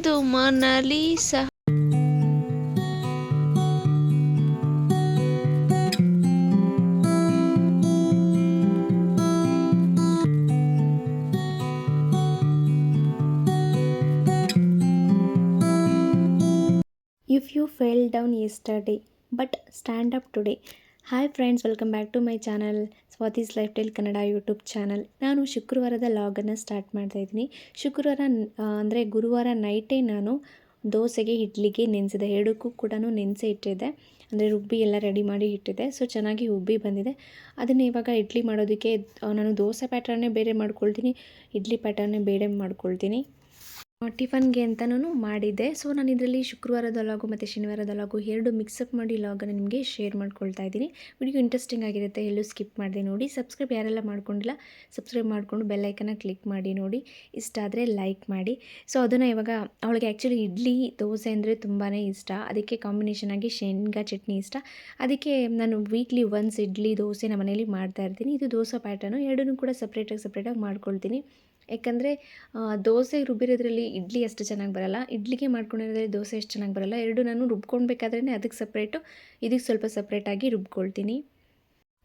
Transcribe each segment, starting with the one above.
ಇಂದು ಮನಲಿ ಸಹ if you fell down yesterday but stand up today hi friends welcome back to my channel Swathi's lifestyle Kannada YouTube channel ನಾನು ಶುಕ್ರವಾರದ ಲಾಗನ್ನು start ಮಾಡ್ತಾ ಇದ್ದೀನಿ. ಶುಕ್ರವಾರ ಅಂದರೆ ಗುರುವಾರ ನೈಟೇ ನಾನು ದೋಸೆಗೆ, ಇಡ್ಲಿಗೆ ನೆನೆಸಿದೆ. ಎರಡಕ್ಕೂ ಕೂಡ ನೆನೆಸೇ ಇಟ್ಟಿದ್ದೆ. ಅಂದರೆ ರುಬ್ಬಿ ಎಲ್ಲ ರೆಡಿ ಮಾಡಿ ಇಟ್ಟಿದ್ದೆ. ಸೊ ಚೆನ್ನಾಗಿ ಉಬ್ಬಿ ಬಂದಿದೆ. ಅದನ್ನು ಇವಾಗ ಇಡ್ಲಿ ಮಾಡೋದಕ್ಕೆ ನಾನು ದೋಸೆ ಪ್ಯಾಟರ್ನೇ ಬೇರೆ ಮಾಡ್ಕೊಳ್ತೀನಿ, ಇಡ್ಲಿ ಪ್ಯಾಟರ್ನೇ ಬೇರೆ ಮಾಡ್ಕೊಳ್ತೀನಿ. ಟಿಫನ್ಗೆ ಅಂತಲೂ ಮಾಡಿದ್ದೆ. ಸೊ ನಾನು ಇದರಲ್ಲಿ ಶುಕ್ರವಾರದ ಲಾಗು ಮತ್ತು ಶನಿವಾರದ ಲಾಗು ಎರಡು ಮಿಕ್ಸಪ್ ಮಾಡಿ ಲಾಗನ್ನು ನಿಮಗೆ ಶೇರ್ ಮಾಡ್ಕೊಳ್ತಾ ಇದ್ದೀನಿ. ವಿಡಿಯೋ ಇಂಟ್ರೆಸ್ಟಿಂಗ್ ಆಗಿರುತ್ತೆ, ಎಲ್ಲೂ ಸ್ಕಿಪ್ ಮಾಡಿದೆ ನೋಡಿ. ಸಬ್ಸ್ಕ್ರೈಬ್ ಯಾರೆಲ್ಲ ಮಾಡ್ಕೊಂಡಿಲ್ಲ ಸಬ್ಸ್ಕ್ರೈಬ್ ಮಾಡಿಕೊಂಡು ಬೆಲ್ಲೈಕನ್ನ ಕ್ಲಿಕ್ ಮಾಡಿ ನೋಡಿ. ಇಷ್ಟ ಆದರೆ ಲೈಕ್ ಮಾಡಿ. ಸೊ ಅದನ್ನು ಇವಾಗ ಅವಳಿಗೆ ಆ್ಯಕ್ಚುಲಿ ಇಡ್ಲಿ, ದೋಸೆ ಅಂದರೆ ತುಂಬಾ ಇಷ್ಟ. ಅದಕ್ಕೆ ಕಾಂಬಿನೇಷನ್ ಆಗಿ ಶೇಂಗಾ ಚಟ್ನಿ ಇಷ್ಟ. ಅದಕ್ಕೆ ನಾನು ವೀಕ್ಲಿ ಒನ್ಸ್ ಇಡ್ಲಿ, ದೋಸೆ ನಮ್ಮ ಮನೇಲಿ ಮಾಡ್ತಾ ಇರ್ತೀನಿ. ಇದು ದೋಸೆ ಪ್ಯಾಟರ್ನು ಎರಡನ್ನೂ ಕೂಡ ಸಪ್ರೇಟಾಗಿ ಸಪ್ರೇಟಾಗಿ ಮಾಡ್ಕೊಳ್ತೀನಿ. ಯಾಕಂದರೆ ದೋಸೆ ರುಬ್ಬಿರೋದ್ರಲ್ಲಿ ಇಡ್ಲಿ ಅಷ್ಟು ಚೆನ್ನಾಗಿ ಬರಲ್ಲ. ಇಡ್ಲಿಗೆ ಮಾಡ್ಕೊಂಡಿರೋದ್ರಲ್ಲಿ ದೋಸೆ ಅಷ್ಟು ಚೆನ್ನಾಗಿ ಬರಲ್ಲ. ಎರಡು ನಾನು ರುಬ್ಕೊಳ್ಬೇಕಾದ್ರೆ ಅದಕ್ಕೆ ಸಪ್ರೇಟು, ಇದಕ್ಕೆ ಸ್ವಲ್ಪ ಸಪ್ರೇಟಾಗಿ ರುಬ್ಕೊಳ್ತೀನಿ.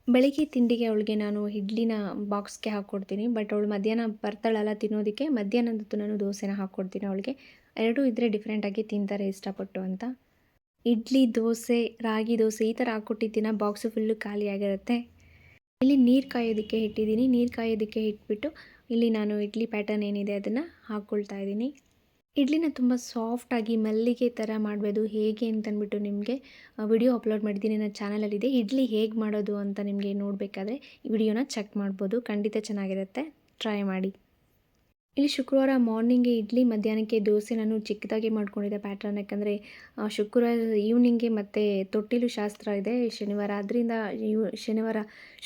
ಬೆಳಿಗ್ಗೆ ತಿಂಡಿಗೆ ಅವಳಿಗೆ ನಾನು ಇಡ್ಲಿನ ಬಾಕ್ಸ್ಗೆ ಹಾಕ್ಕೊಡ್ತೀನಿ. ಬಟ್ ಅವಳು ಮಧ್ಯಾಹ್ನ ಬರ್ತಾಳಲ್ಲ ತಿನ್ನೋದಕ್ಕೆ, ಮಧ್ಯಾಹ್ನದತ್ತು ನಾನು ದೋಸೆನ ಹಾಕ್ಕೊಡ್ತೀನಿ ಅವಳಿಗೆ. ಎರಡೂ ಇದ್ದರೆ ಡಿಫ್ರೆಂಟಾಗಿ ತಿಂತಾರೆ ಇಷ್ಟಪಟ್ಟು ಅಂತ. ಇಡ್ಲಿ, ದೋಸೆ, ರಾಗಿ ದೋಸೆ ಈ ಥರ ಹಾಕ್ಕೊಟ್ಟಿದ್ದೀನ ಬಾಕ್ಸು ಫುಲ್ಲು ಖಾಲಿಯಾಗಿರುತ್ತೆ. ಇಲ್ಲಿ ನೀರು ಕಾಯೋದಕ್ಕೆ ಇಟ್ಟಿದ್ದೀನಿ. ನೀರು ಕಾಯೋದಕ್ಕೆ ಇಟ್ಬಿಟ್ಟು ಇಲ್ಲಿ ನಾನು ಇಡ್ಲಿ ಪ್ಯಾಟರ್ನ್ ಏನಿದೆ ಅದನ್ನು ಹಾಕ್ಕೊಳ್ತಾ ಇದ್ದೀನಿ. ಇಡ್ಲಿನ ತುಂಬ ಸಾಫ್ಟಾಗಿ ಮಲ್ಲಿಗೆ ಥರ ಮಾಡ್ಬೋದು ಹೇಗೆ ಅಂತಂದ್ಬಿಟ್ಟು ನಿಮಗೆ ವಿಡಿಯೋ ಅಪ್ಲೋಡ್ ಮಾಡಿದ್ದೀನಿ ನನ್ನ ಚಾನಲಲ್ಲಿದೆ ಇಡ್ಲಿ ಹೇಗೆ ಮಾಡೋದು ಅಂತ ನಿಮಗೆ ನೋಡಬೇಕಾದ್ರೆ ಈ ವಿಡಿಯೋನ ಚೆಕ್ ಮಾಡ್ಬೋದು. ಖಂಡಿತ ಚೆನ್ನಾಗಿರುತ್ತೆ. ಟ್ರೈ ಮಾಡಿ. ಇಲ್ಲಿ ಶುಕ್ರವಾರ ಮಾರ್ನಿಂಗ್ ಇಡ್ಲಿ, ಮಧ್ಯಾಹ್ನಕ್ಕೆ ದೋಸೆ ನಾನು ಚಿಕ್ಕದಾಗಿ ಮಾಡ್ಕೊಂಡಿದ್ದೆ ಪ್ಯಾಟರ್ನ್ ಯಾಕಂದರೆ ಶುಕ್ರವಾರ ಈವ್ನಿಂಗ್ಗೆ ಮತ್ತು ತೊಟ್ಟಿಲು ಶಾಸ್ತ್ರ ಇದೆ. ಶನಿವಾರ ಅದರಿಂದ ಶನಿವಾರ,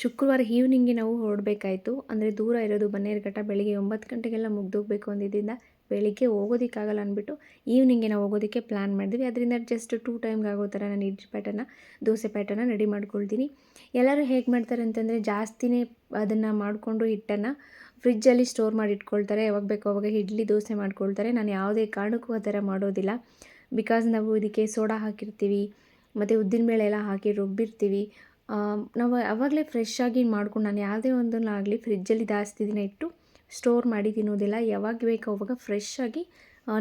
ಶುಕ್ರವಾರ ಈವ್ನಿಂಗ್ಗೆ ನಾವು ಹೊರಡಬೇಕಾಯಿತು. ಅಂದರೆ ದೂರ ಇರೋದು ಬನ್ನೇರುಘಟ್ಟ, ಬೆಳಿಗ್ಗೆ ಒಂಬತ್ತು ಗಂಟೆಗೆಲ್ಲ ಮುಗ್ದೋಗ್ಬೇಕು ಅಂದಿದ್ದರಿಂದ ಬೆಳಿಗ್ಗೆ ಹೋಗೋದಕ್ಕಾಗಲ್ಲ ಅಂದ್ಬಿಟ್ಟು ಈವ್ನಿಂಗೆ ನಾವು ಹೋಗೋದಕ್ಕೆ ಪ್ಲ್ಯಾನ್ ಮಾಡಿದ್ವಿ. ಅದರಿಂದ ಜಸ್ಟ್ ಟೂ ಟೈಮ್ಗೆ ಆಗೋ ಥರ ನಾನು idli pattern dosa pattern ready ಮಾಡ್ಕೊಳ್ತೀನಿ. ಎಲ್ಲರೂ ಹೇಗೆ ಮಾಡ್ತಾರೆ ಅಂತಂದರೆ ಜಾಸ್ತಿನೇ ಅದನ್ನು ಮಾಡಿಕೊಂಡು ಹಿಟ್ಟನ್ನು ಫ್ರಿಜ್ಜಲ್ಲಿ ಸ್ಟೋರ್ ಮಾಡಿ ಇಟ್ಕೊಳ್ತಾರೆ ಯಾವಾಗ ಬೇಕೋ ಅವಾಗ ಇಡ್ಲಿ ದೋಸೆ ಮಾಡ್ಕೊಳ್ತಾರೆ. ನಾನು ಯಾವುದೇ ಕಾರಣಕ್ಕೂ ಆ ಥರ ಮಾಡೋದಿಲ್ಲ. ಬಿಕಾಸ್ ನಾವು ಇದಕ್ಕೆ ಸೋಡಾ ಹಾಕಿರ್ತೀವಿ, ಮತ್ತು ಉದ್ದಿನಬೇಳೆ ಎಲ್ಲ ಹಾಕಿ ರುಬ್ಬಿರ್ತೀವಿ. ನಾವು ಆವಾಗಲೇ ಫ್ರೆಶ್ ಆಗಿ ಮಾಡ್ಕೊಂಡು ನಾನು ಯಾವುದೇ ಒಂದನ್ನಾಗಲಿ ಫ್ರಿಜ್ಜಲ್ಲಿ ಜಾಸ್ತಿ ದಿನ ಇಟ್ಟು ಸ್ಟೋರ್ ಮಾಡಿ ತಿನ್ನೋದಿಲ್ಲ. ಯಾವಾಗ ಬೇಕೋ ಅವಾಗ ಫ್ರೆಶ್ ಆಗಿ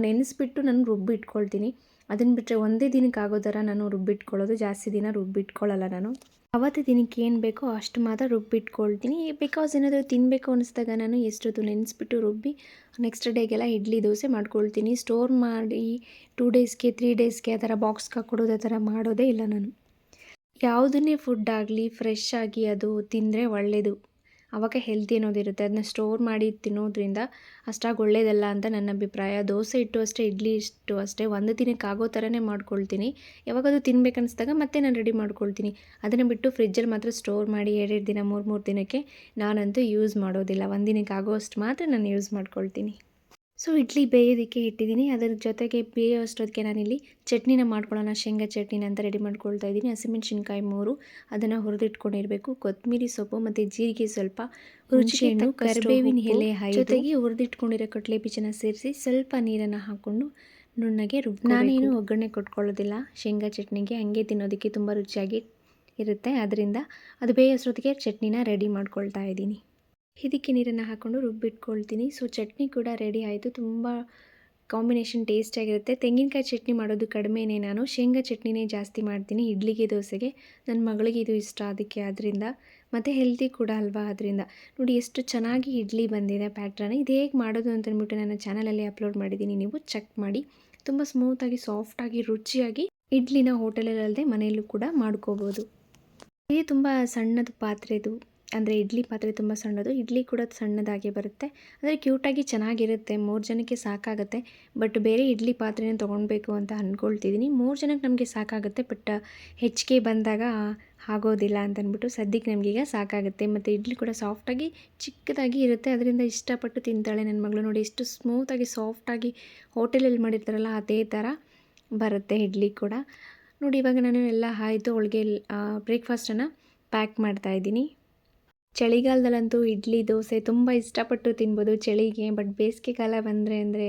ನೆನೆಸ್ಬಿಟ್ಟು ನಾನು ರುಬ್ಬಿಟ್ಕೊಳ್ತೀನಿ. ಅದನ್ನು ಬಿಟ್ಟರೆ ಒಂದೇ ದಿನಕ್ಕೆ ಆಗೋ ಥರ ನಾನು ರುಬ್ಬಿಟ್ಕೊಳ್ಳೋದು. ಜಾಸ್ತಿ ದಿನ ರುಬ್ಬಿಟ್ಕೊಳ್ಳಲ್ಲ ನಾನು. ಅವತ್ತು ದಿನಕ್ಕೆ ಏನು ಬೇಕೋ ಅಷ್ಟು ಮಾತ್ರ ರುಬ್ಬಿಟ್ಕೊಳ್ತೀನಿ. ಬಿಕಾಸ್ ಏನಾದರೂ ತಿನ್ನಬೇಕು ಅನಿಸಿದಾಗ ನಾನು ಎಷ್ಟೊತ್ತು ನೆನೆಸ್ಬಿಟ್ಟು ರುಬ್ಬಿ ನೆಕ್ಸ್ಟ್ ಡೇಗೆಲ್ಲ ಇಡ್ಲಿ ದೋಸೆ ಮಾಡ್ಕೊಳ್ತೀನಿ. ಸ್ಟೋರ್ ಮಾಡಿ ಟೂ ಡೇಸ್ಗೆ ತ್ರೀ ಡೇಸ್ಗೆ ಆ ಥರ ಬಾಕ್ಸ್ಗೆ ಹಾಕ್ಕೊಡೋದು, ಆ ಥರ ಮಾಡೋದೇ ಇಲ್ಲ ನಾನು. ಯಾವುದನ್ನೇ ಫುಡ್ ಆಗಲಿ ಫ್ರೆಶ್ ಆಗಿ ಅದು ತಿಂದರೆ ಒಳ್ಳೆಯದು ಆವಾಗ ಹೆಲ್ತಿ ಅನ್ನೋದಿರುತ್ತೆ ಅದನ್ನ ಸ್ಟೋರ್ ಮಾಡಿ ತಿನ್ನೋದ್ರಿಂದ ಅಷ್ಟಾಗಿ ಒಳ್ಳೇದಲ್ಲ ಅಂತ ನನ್ನ ಅಭಿಪ್ರಾಯ. ದೋಸೆ ಇಟ್ಟು ಅಷ್ಟೇ, ಇಡ್ಲಿ ಇಟ್ಟು ಅಷ್ಟೇ, ಒಂದು ದಿನಕ್ಕೆ ಆಗೋ ಥರನೇ ಮಾಡ್ಕೊಳ್ತೀನಿ. ಯಾವಾಗ ಅದು ತಿನ್ಬೇಕನ್ನಿಸ್ದಾಗ ಮತ್ತೆ ನಾನು ರೆಡಿ ಮಾಡ್ಕೊಳ್ತೀನಿ. ಅದನ್ನು ಬಿಟ್ಟು ಫ್ರಿಜ್ಜಲ್ಲಿ ಮಾತ್ರ ಸ್ಟೋರ್ ಮಾಡಿ ಎರಡೆರಡು ದಿನ, ಮೂರು ಮೂರು ದಿನಕ್ಕೆ ನಾನಂತೂ ಯೂಸ್ ಮಾಡೋದಿಲ್ಲ. ಒಂದು ದಿನಕ್ಕೆ ಆಗೋಷ್ಟು ಮಾತ್ರ ನಾನು ಯೂಸ್ ಮಾಡ್ಕೊಳ್ತೀನಿ. ಸೊ ಇಡ್ಲಿ ಬೇಯೋದಕ್ಕೆ ಇಟ್ಟಿದ್ದೀನಿ. ಅದರ ಜೊತೆಗೆ ಬೇಯೋ ಅಷ್ಟೊತ್ತಿಗೆ ನಾನಿಲ್ಲಿ ಚಟ್ನಿನ ಮಾಡ್ಕೊಳ್ಳೋಣ. ಶೇಂಗಾ ಚಟ್ನಿನ ಅಂತ ರೆಡಿ ಮಾಡ್ಕೊಳ್ತಾ ಇದ್ದೀನಿ. ಹಸಿಮೆಣ್ಸಿನ್ಕಾಯಿ ಮೂರು. ಅದನ್ನು ಹುರಿದಿಟ್ಕೊಂಡಿರಬೇಕು. ಕೊತ್ತಂಬರಿ ಸೊಪ್ಪು ಮತ್ತು ಜೀರಿಗೆ ಸ್ವಲ್ಪ. ರುಚಿಯನ್ನು ಕರಿಬೇವಿನ ಎಲೆ ಹಾಕಿ ಜೊತೆಗೆ ಹುರಿದಿಟ್ಕೊಂಡಿರೋ ಕಟ್ಲೆ ಬೀಜನ ಸೇರಿಸಿ ಸ್ವಲ್ಪ ನೀರನ್ನು ಹಾಕ್ಕೊಂಡು ನುಣ್ಣಗೆ ರುಬ್ ನಾನೇನು ಒಗ್ಗರಣೆ ಕೊಟ್ಕೊಳ್ಳೋದಿಲ್ಲ. ಶೇಂಗಾ ಚಟ್ನಿಗೆ ಹಂಗೆ ತಿನ್ನೋದಕ್ಕೆ ತುಂಬ ರುಚಿಯಾಗಿ ಇರುತ್ತೆ. ಅದರಿಂದ ಅದು ಬೇಯೋಷ್ಟೊತ್ತಿಗೆ ಚಟ್ನಿನ ರೆಡಿ ಮಾಡ್ಕೊಳ್ತಾ ಇದ್ದೀನಿ. ಇದಕ್ಕೆ ನೀರನ್ನು ಹಾಕ್ಕೊಂಡು ರುಬ್ಬಿಟ್ಕೊಳ್ತೀನಿ. ಸೊ ಚಟ್ನಿ ಕೂಡ ರೆಡಿ ಆಯಿತು. ತುಂಬ ಕಾಂಬಿನೇಷನ್ ಟೇಸ್ಟಿಯಾಗಿರುತ್ತೆ ತೆಂಗಿನಕಾಯಿ ಚಟ್ನಿ ಮಾಡೋದು ಕಡಿಮೆನೇ ನಾನು. ಶೇಂಗಾ ಚಟ್ನಿನೇ ಜಾಸ್ತಿ ಮಾಡ್ತೀನಿ. ಇಡ್ಲಿಗೆ, ದೋಸೆಗೆ. ನನ್ನ ಮಗಳಿಗೆ ಇದು ಇಷ್ಟ ಅದಕ್ಕೆ ಅದರಿಂದ ಮತ್ತು ಹೆಲ್ತಿ ಕೂಡ ಅಲ್ವಾ ಅದರಿಂದ ನೋಡಿ, ಎಷ್ಟು ಚೆನ್ನಾಗಿ ಇಡ್ಲಿ ಬಂದಿದೆ ಪ್ಯಾಟ್ರನ್ ಇದು ಹೇಗೆ ಮಾಡೋದು ಅಂತ ಅಂದ್ಬಿಟ್ಟು ನನ್ನ ಚಾನಲಲ್ಲಿ ಅಪ್ಲೋಡ್ ಮಾಡಿದ್ದೀನಿ. ನೀವು ಚೆಕ್ ಮಾಡಿ. ತುಂಬ ಸ್ಮೂತಾಗಿ ಸಾಫ್ಟಾಗಿ ರುಚಿಯಾಗಿ ಇಡ್ಲಿನ ಹೋಟೆಲಲ್ಲದೆ ಮನೆಯಲ್ಲೂ ಕೂಡ ಮಾಡ್ಕೋಬೋದು. ಇದು ತುಂಬ ಸಣ್ಣದು ಪಾತ್ರೆದು. ಅಂದರೆ ಇಡ್ಲಿ ಪಾತ್ರೆ ತುಂಬ ಸಣ್ಣದು, ಇಡ್ಲಿ ಕೂಡ ಸಣ್ಣದಾಗಿ ಬರುತ್ತೆ. ಅಂದರೆ ಕ್ಯೂಟಾಗಿ ಚೆನ್ನಾಗಿರುತ್ತೆ, ಮೂರು ಜನಕ್ಕೆ ಸಾಕಾಗುತ್ತೆ. ಬಟ್ ಬೇರೆ ಇಡ್ಲಿ ಪಾತ್ರೆನ ತೊಗೊಳ್ಬೇಕು ಅಂತ ಅಂದ್ಕೊಳ್ತಿದ್ದೀನಿ ಮೂರು ಜನಕ್ಕೆ ನಮಗೆ ಸಾಕಾಗುತ್ತೆ, ಬಟ್ ಹೆಚ್ಚಿಗೆ ಬಂದಾಗ ಆಗೋದಿಲ್ಲ ಅಂತ ಅಂದ್ಬಿಟ್ಟು ಸದ್ಯಕ್ಕೆ ನಮಗೀಗ ಸಾಕಾಗುತ್ತೆ. ಮತ್ತು ಇಡ್ಲಿ ಕೂಡ ಸಾಫ್ಟಾಗಿ ಚಿಕ್ಕದಾಗಿ ಇರುತ್ತೆ. ಅದರಿಂದ ಇಷ್ಟಪಟ್ಟು ತಿಂತಾಳೆ ನನ್ನ ಮಗಳು. ನೋಡಿ, ಎಷ್ಟು ಸ್ಮೂತಾಗಿ, ಸಾಫ್ಟಾಗಿ ಹೋಟೆಲಲ್ಲಿ ಮಾಡಿರ್ತಾರಲ್ಲ, ಅದೇ ಥರ ಬರುತ್ತೆ ಇಡ್ಲಿ ಕೂಡ. ನೋಡಿ, ಇವಾಗ ನಾನು ಎಲ್ಲ ಆಯಿತು. ಅವಳಿಗೆ ಬ್ರೇಕ್ಫಾಸ್ಟನ್ನು ಪ್ಯಾಕ್ ಮಾಡ್ತಾ ಇದ್ದೀನಿ. ಚಳಿಗಾಲದಲ್ಲಂತೂ ಇಡ್ಲಿ, ದೋಸೆ ತುಂಬ ಇಷ್ಟಪಟ್ಟು ತಿನ್ಬೋದು ಚಳಿಗೆ ಬಟ್ ಬೇಸಿಗೆ ಕಾಲ ಬಂದರೆ ಅಂದರೆ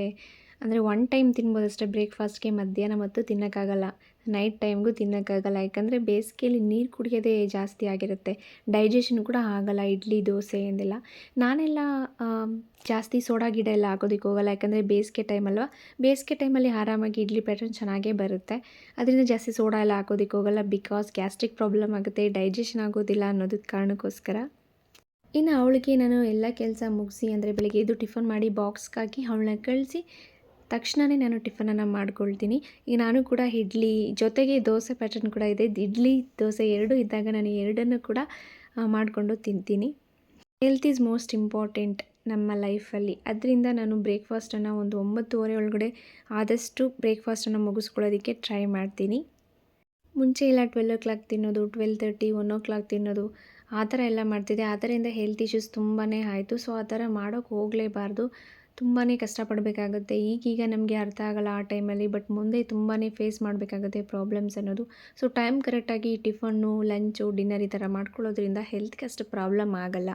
ಅಂದರೆ ಒನ್ ಟೈಮ್ ತಿನ್ಬೋದು ಅಷ್ಟೇ ಬ್ರೇಕ್ಫಾಸ್ಟ್ಗೆ ಮಧ್ಯಾಹ್ನ ಮತ್ತು ತಿನ್ನೋಕ್ಕಾಗಲ್ಲ. ನೈಟ್ ಟೈಮ್ಗೂ ತಿನ್ನೋಕ್ಕಾಗಲ್ಲ, ಯಾಕಂದರೆ ಬೇಸಿಗೆಯಲ್ಲಿ ನೀರು ಕುಡಿಯೋದೇ ಜಾಸ್ತಿ ಆಗಿರುತ್ತೆ. ಡೈಜೆಷನ್ ಕೂಡ ಆಗಲ್ಲ ಇಡ್ಲಿ, ದೋಸೆ ಎಂದೆಲ್ಲ ನಾನೆಲ್ಲ ಜಾಸ್ತಿ ಸೋಡಾ ಗಿಡ ಎಲ್ಲ ಹಾಕೋದಕ್ಕೆ ಹೋಗಲ್ಲ, ಯಾಕಂದರೆ ಬೇಸಿಗೆ ಟೈಮ್ ಅಲ್ವಾ? ಬೇಸಿಗೆ ಟೈಮಲ್ಲಿ ಆರಾಮಾಗಿ ಇಡ್ಲಿ ಪ್ಯಾಟರ್ನ್ ಚೆನ್ನಾಗೇ ಬರುತ್ತೆ. ಅದರಿಂದ ಜಾಸ್ತಿ ಸೋಡಾ ಎಲ್ಲ ಹಾಕೋದಕ್ಕೆ ಹೋಗಲ್ಲ ಬಿಕಾಸ್ ಗ್ಯಾಸ್ಟ್ರಿಕ್ ಪ್ರಾಬ್ಲಮ್ ಆಗುತ್ತೆ ಡೈಜೆಷನ್ ಆಗೋದಿಲ್ಲ ಅನ್ನೋದಕ್ಕೆ ಕಾರಣಕ್ಕೋಸ್ಕರ. ಇನ್ನು ಅವಳಿಗೆ ನಾನು ಎಲ್ಲ ಕೆಲಸ ಮುಗಿಸಿ, ಅಂದರೆ ಬೆಳಿಗ್ಗೆ ಇದು ಟಿಫನ್ ಮಾಡಿ ಬಾಕ್ಸ್ಗೆ ಹಾಕಿ ಅವಳನ್ನ ಕಳಿಸಿ ತಕ್ಷಣವೇ ನಾನು ಟಿಫನನ್ನು ಮಾಡ್ಕೊಳ್ತೀನಿ. ಈಗ ನಾನು ಕೂಡ ಇಡ್ಲಿ ಜೊತೆಗೆ ದೋಸೆ ಪ್ಯಾಟರ್ನ್ ಕೂಡ ಇದೆ. ಇಡ್ಲಿ, ದೋಸೆ ಎರಡೂ ಇದ್ದಾಗ ನಾನು ಎರಡನ್ನು ಕೂಡ ಮಾಡಿಕೊಂಡು ತಿಂತೀನಿ. ಹೆಲ್ತ್ ಈಸ್ ಮೋಸ್ಟ್ ಇಂಪಾರ್ಟೆಂಟ್ ನಮ್ಮ ಲೈಫಲ್ಲಿ ಅದರಿಂದ ನಾನು ಬ್ರೇಕ್ಫಾಸ್ಟನ್ನು ಒಂದು ಒಂಬತ್ತುವರೆ ಒಳಗಡೆ ಆದಷ್ಟು ಬ್ರೇಕ್ಫಾಸ್ಟನ್ನು ಮುಗಿಸ್ಕೊಳ್ಳೋದಕ್ಕೆ ಟ್ರೈ ಮಾಡ್ತೀನಿ. ಮುಂಚೆ ಎಲ್ಲ ಟ್ವೆಲ್ ಓ ಕ್ಲಾಕ್ ತಿನ್ನೋದು twelve thirty one o'clock ತಿನ್ನೋದು ಆ ಥರ ಎಲ್ಲ ಮಾಡ್ತಿದ್ದೆ. ಅದರಿಂದ ಹೆಲ್ತ್ ಇಶ್ಯೂಸ್ ತುಂಬಾ ಆಯಿತು. ಸೊ ಆ ಥರ ಮಾಡೋಕ್ಕೆ ಹೋಗಲೇಬಾರ್ದು. ತುಂಬಾ ಕಷ್ಟಪಡಬೇಕಾಗುತ್ತೆ. ಈಗೀಗ ನಮಗೆ ಅರ್ಥ ಆಗಲ್ಲ ಆ ಟೈಮಲ್ಲಿ ಬಟ್ ಮುಂದೆ ತುಂಬಾ ಫೇಸ್ ಮಾಡಬೇಕಾಗುತ್ತೆ ಪ್ರಾಬ್ಲಮ್ಸ್ ಅನ್ನೋದು. ಸೊ ಟೈಮ್ ಕರೆಕ್ಟಾಗಿ ಟಿಫನ್ನು ಲಂಚು ಡಿನ್ನರ್ ಈ ಥರ ಮಾಡ್ಕೊಳ್ಳೋದ್ರಿಂದ ಹೆಲ್ತ್ಗೆ ಅಷ್ಟು ಪ್ರಾಬ್ಲಮ್ ಆಗಲ್ಲ.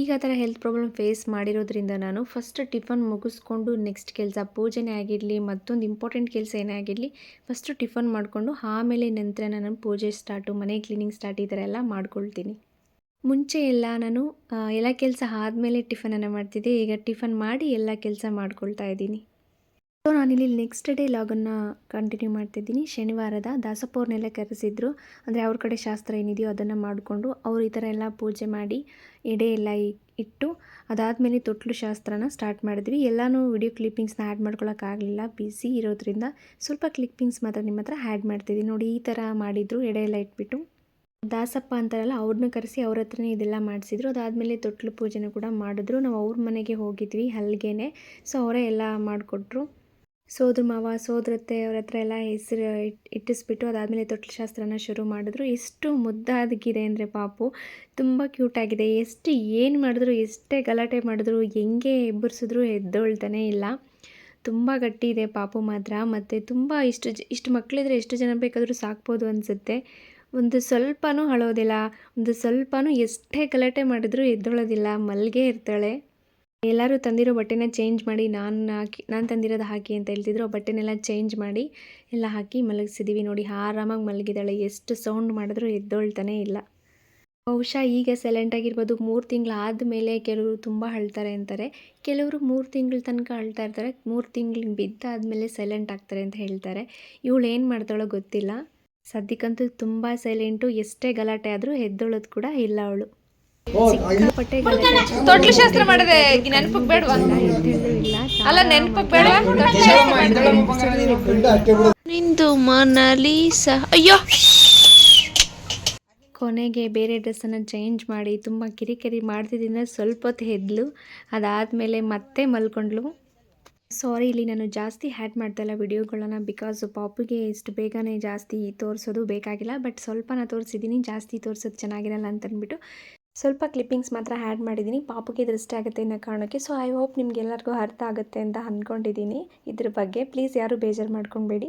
ಈಗ ಆ ಥರ ಹೆಲ್ತ್ ಪ್ರಾಬ್ಲಮ್ ಫೇಸ್ ಮಾಡಿರೋದ್ರಿಂದ ನಾನು ಫಸ್ಟ್ ಟಿಫನ್ ಮುಗಿಸ್ಕೊಂಡು ನೆಕ್ಸ್ಟ್ ಕೆಲಸ, ಪೂಜೆನೇ ಆಗಿರಲಿ, ಮತ್ತೊಂದು ಇಂಪಾರ್ಟೆಂಟ್ ಕೆಲಸ ಏನೇ ಆಗಿರಲಿ ಫಸ್ಟು ಟಿಫನ್ ಮಾಡಿಕೊಂಡು ಆಮೇಲೆ ನಂತರ ನಾನು ಪೂಜೆ ಸ್ಟಾರ್ಟು ಮನೆ ಕ್ಲೀನಿಂಗ್ ಸ್ಟಾರ್ಟ್ ಈ ಥರ ಎಲ್ಲ ಮಾಡ್ಕೊಳ್ತೀನಿ. ಮುಂಚೆ ಎಲ್ಲ ನಾನು ಎಲ್ಲ ಕೆಲಸ ಆದಮೇಲೆ ಟಿಫನನ್ನು ಮಾಡ್ತಿದ್ದೆ. ಈಗ ಟಿಫನ್ ಮಾಡಿ ಎಲ್ಲ ಕೆಲಸ ಮಾಡ್ಕೊಳ್ತಾ ಇದ್ದೀನಿ. ಸೊ ನಾನಿಲ್ಲಿ ನೆಕ್ಸ್ಟ್ ಡೇ ಲಾಗನ್ನು ಕಂಟಿನ್ಯೂ ಮಾಡ್ತಿದ್ದೀನಿ. ಶನಿವಾರದ ದಾಸಪ್ಪವ್ರನ್ನೆಲ್ಲ ಕರೆಸಿದ್ರು. ಅಂದರೆ ಅವ್ರ ಕಡೆ ಶಾಸ್ತ್ರ ಏನಿದೆಯೋ ಅದನ್ನು ಮಾಡಿಕೊಂಡು ಅವ್ರು ಈ ಥರ ಎಲ್ಲ ಪೂಜೆ ಮಾಡಿ ಎಡೆ ಎಲ್ಲ ಇಟ್ಟು ಅದಾದಮೇಲೆ ತೊಟ್ಲು ಶಾಸ್ತ್ರನ ಸ್ಟಾರ್ಟ್ ಮಾಡಿದ್ವಿ. ಎಲ್ಲನೂ ವಿಡಿಯೋ ಕ್ಲಿಪ್ಪಿಂಗ್ಸ್ನ ಆ್ಯಡ್ ಮಾಡ್ಕೊಳ್ಳೋಕ್ಕಾಗಲಿಲ್ಲ ಬಿಸಿ ಇರೋದ್ರಿಂದ ಸ್ವಲ್ಪ ಕ್ಲಿಪ್ಪಿಂಗ್ಸ್ ಮಾತ್ರ ನಿಮ್ಮ ಹತ್ರ ಆ್ಯಡ್ ಮಾಡ್ತಿದ್ದೀನಿ. ನೋಡಿ ಈ ಥರ ಮಾಡಿದರು. ಎಡೆ ಎಲ್ಲ ಇಟ್ಬಿಟ್ಟು. ದಾಸಪ್ಪ ಅಂತಾರಲ್ಲ ಅವ್ರನ್ನ ಕರೆಸಿ ಅವ್ರ ಹತ್ರನೇ ಇದೆಲ್ಲ ಮಾಡಿಸಿದ್ರು. ಅದಾದಮೇಲೆ ತೊಟ್ಲು ಪೂಜೆನೂ ಕೂಡ ಮಾಡಿದ್ರು. ನಾವು ಅವ್ರ ಮನೆಗೆ ಹೋಗಿದ್ವಿ ಅಲ್ಲಿಗೆನೆ ಸೊ, ಅವರೇ ಎಲ್ಲ ಮಾಡಿಕೊಟ್ರು. ಸೋದ್ರ ಮಾವ, ಸೋದರತ್ತೆ, ಅವ್ರ ಹತ್ರ ಎಲ್ಲ ಹೆಸರು ಇಟ್, ಇಟ್ಟಿಸ್ಬಿಟ್ಟು ಅದಾದಮೇಲೆ ತೊಟ್ಲು ಶಾಸ್ತ್ರನ ಶುರು ಮಾಡಿದ್ರು. ಎಷ್ಟು ಮುದ್ದಾದಗಿದೆ ಅಂದರೆ ಪಾಪು. ತುಂಬ ಕ್ಯೂಟಾಗಿದೆ ಎಷ್ಟು ಏನು ಮಾಡಿದ್ರು, ಎಷ್ಟೇ ಗಲಾಟೆ ಮಾಡಿದ್ರು, ಹೆಂಗೆ ಎಬ್ಬರಿಸಿದ್ರು ಎದ್ದೊಳ್ತಾನೆ ಇಲ್ಲ. ತುಂಬ ಗಟ್ಟಿ ಇದೆ ಪಾಪು ಮಾತ್ರ. ಮತ್ತು ತುಂಬ ಇಷ್ಟು ಇಷ್ಟು ಮಕ್ಕಳಿದ್ರೆ ಎಷ್ಟು ಜನ ಬೇಕಾದರೂ ಸಾಕ್ಬೋದು ಅನಿಸುತ್ತೆ. ಒಂದು ಸ್ವಲ್ಪನೂ ಅಳೋದಿಲ್ಲ. ಒಂದು ಸ್ವಲ್ಪನೂ ಎಷ್ಟೇ ಗಲಾಟೆ ಮಾಡಿದರೂ ಎದ್ದೊಳೋದಿಲ್ಲ. ಮಲ್ಗೆ ಇರ್ತಾಳೆ. ಎಲ್ಲರೂ ತಂದಿರೋ ಬಟ್ಟೆನ ಚೇಂಜ್ ಮಾಡಿ ನಾನು ಹಾಕಿ ನಾನು ತಂದಿರೋದು ಹಾಕಿ ಅಂತ ಹೇಳ್ತಿದ್ರು. ಆ ಬಟ್ಟೆನೆಲ್ಲ ಚೇಂಜ್ ಮಾಡಿ ಎಲ್ಲ ಹಾಕಿ ಮಲಗಿಸಿದ್ದೀವಿ ನೋಡಿ. ಆರಾಮಾಗಿ ಮಲಗಿದಾಳೆ ಎಷ್ಟು ಸೌಂಡ್ ಮಾಡಿದ್ರೂ ಎದ್ದೊಳ್ತಾನೆ ಇಲ್ಲ. ಬಹುಶಃ ಈಗ ಸೈಲೆಂಟ್ ಆಗಿರ್ಬೋದು. ಮೂರು ತಿಂಗಳು ಆದಮೇಲೆ ಕೆಲವರು ತುಂಬ ಅಳ್ತಾರೆ ಅಂತಾರೆ. ಕೆಲವರು ಮೂರು ತಿಂಗಳ ತನಕ ಅಳ್ತಾ ಇರ್ತಾರೆ. ಮೂರು ತಿಂಗಳು ಬಿದ್ದಾದಮೇಲೆ ಸೈಲೆಂಟ್ ಆಗ್ತಾರೆ ಅಂತ ಹೇಳ್ತಾರೆ. ಇವಳು ಏನು ಮಾಡ್ತಾಳೋ ಗೊತ್ತಿಲ್ಲ. ಸದ್ಯಕ್ಕಂತೂ ತುಂಬ ಸೈಲೆಂಟು ಎಷ್ಟೇ ಗಲಾಟೆ ಆದರೂ ಎದ್ದೊಳೋದು ಕೂಡ ಇಲ್ಲ ಅವಳು. ಸಿಕ್ಕಾಪಟ್ಟೆ. ತೊಟ್ಲು ಶಾಸ್ತ್ರ ಮಾಡದೆ ಬೇಡವಾ? ಅಲ್ಲ ಬೇಡವಾ? ನಿಂದು ಮನಲೀಸ ಅಯ್ಯೋ ಕೊನೆಗೆ ಬೇರೆ ಡ್ರೆಸ್ಸನ್ನು ಚೇಂಜ್ ಮಾಡಿ ತುಂಬಾ ಕಿರಿಕಿರಿ ಮಾಡ್ತಿದ್ದಿಂದ ಸ್ವಲ್ಪ ಹೊತ್ತು ಎದ್ಲು ಅದಾದ್ಮೇಲೆ ಮತ್ತೆ ಮಲ್ಕೊಂಡ್ಲು ಸಾರಿ, ಇಲ್ಲಿ ನಾನು ಜಾಸ್ತಿ ಹ್ಯಾಡ್ ಮಾಡ್ತಾಯಿಲ್ಲ ವಿಡಿಯೋಗಳನ್ನ ಬಿಕಾಸ್ ಪಾಪಿಗೆ ಇಷ್ಟು ಬೇಗನೆ ಜಾಸ್ತಿ ತೋರಿಸೋದು ಬೇಕಾಗಿಲ್ಲ. ಬಟ್ ಸ್ವಲ್ಪನ ತೋರಿಸಿದ್ದೀನಿ, ಜಾಸ್ತಿ ತೋರಿಸೋದು ಚೆನ್ನಾಗಿರಲ್ಲ ಅಂತ ಅಂದ್ಬಿಟ್ಟು ಸ್ವಲ್ಪ ಕ್ಲಿಪ್ಪಿಂಗ್ಸ್ ಮಾತ್ರ ಆ್ಯಡ್ ಮಾಡಿದ್ದೀನಿ. ಪಾಪುಗೆ ದೃಷ್ಟಿ ಆಗುತ್ತೆ ಅನ್ನೋ ಕಾರಣಕ್ಕೆ. ಸೊ ಐ ಹೋಪ್ ನಿಮ್ಗೆಲ್ಲರಿಗೂ ಅರ್ಥ ಆಗುತ್ತೆ ಅಂತ ಅಂದ್ಕೊಂಡಿದ್ದೀನಿ ಇದ್ರ ಬಗ್ಗೆ ಪ್ಲೀಸ್ ಯಾರೂ ಬೇಜಾರು ಮಾಡ್ಕೊಬೇಡಿ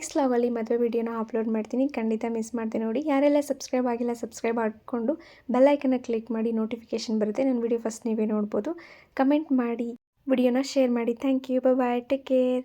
ನೆಕ್ಸ್ಟ್ ಲಾಗಲ್ಲಿ ಮದುವೆ ವಿಡಿಯೋನ ಅಪ್ಲೋಡ್ ಮಾಡ್ತೀನಿ. ಖಂಡಿತ ಮಿಸ್ ಮಾಡ್ತೀನಿ ನೋಡಿ. ಯಾರೆಲ್ಲ ಸಬ್ಸ್ಕ್ರೈಬ್ ಆಗಿಲ್ಲ ಸಬ್ಸ್ಕ್ರೈಬ್ ಮಾಡಿಕೊಂಡು ಬೆಲ್ಲೈಕನ್ನ ಕ್ಲಿಕ್ ಮಾಡಿ ನೋಟಿಫಿಕೇಷನ್ ಬರುತ್ತೆ. ನನ್ನ ವಿಡಿಯೋ ಫಸ್ಟ್ ನೀವೇ ನೋಡ್ಬೋದು. ಕಮೆಂಟ್ ಮಾಡಿ. ವಿಡಿಯೋನ ಶೇರ್ ಮಾಡಿ. Thank you bye take care